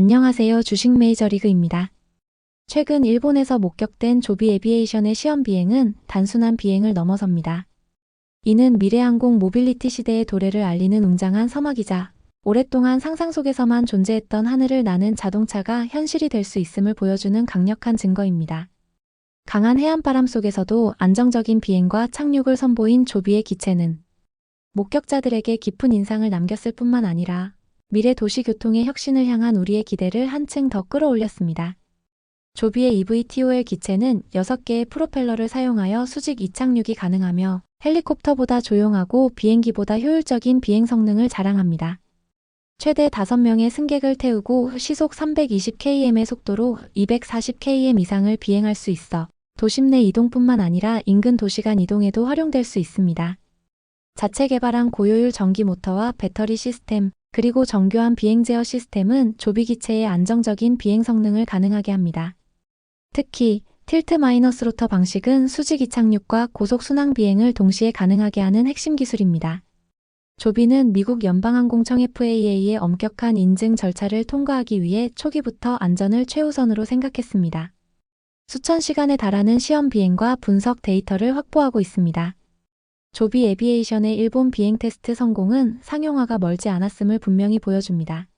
안녕하세요. 주식 메이저리그입니다. 최근 일본에서 목격된 조비 에비에이션의 시험 비행은 단순한 비행을 넘어섭니다. 이는 미래항공 모빌리티 시대의 도래를 알리는 웅장한 서막이자 오랫동안 상상 속에서만 존재했던 하늘을 나는 자동차가 현실이 될 수 있음을 보여주는 강력한 증거입니다. 강한 해안바람 속에서도 안정적인 비행과 착륙을 선보인 조비의 기체는 목격자들에게 깊은 인상을 남겼을 뿐만 아니라 미래 도시교통의 혁신을 향한 우리의 기대를 한층 더 끌어올렸습니다. 조비의 EVTOL 기체는 6개의 프로펠러를 사용하여 수직 이착륙이 가능하며 헬리콥터보다 조용하고 비행기보다 효율적인 비행 성능을 자랑합니다. 최대 5명의 승객을 태우고 시속 320km의 속도로 240km 이상을 비행할 수 있어 도심 내 이동뿐만 아니라 인근 도시 간 이동에도 활용될 수 있습니다. 자체 개발한 고효율 전기 모터와 배터리 시스템, 그리고 정교한 비행 제어 시스템은 조비 기체의 안정적인 비행 성능을 가능하게 합니다. 특히 틸트 마이너스 로터 방식은 수직 이착륙과 고속 순항 비행을 동시에 가능하게 하는 핵심 기술입니다. 조비는 미국 연방항공청 FAA의 엄격한 인증 절차를 통과하기 위해 초기부터 안전을 최우선으로 생각했습니다. 수천 시간에 달하는 시험 비행과 분석 데이터를 확보하고 있습니다. 조비 에비에이션의 일본 비행 테스트 성공은 상용화가 멀지 않았음을 분명히 보여줍니다.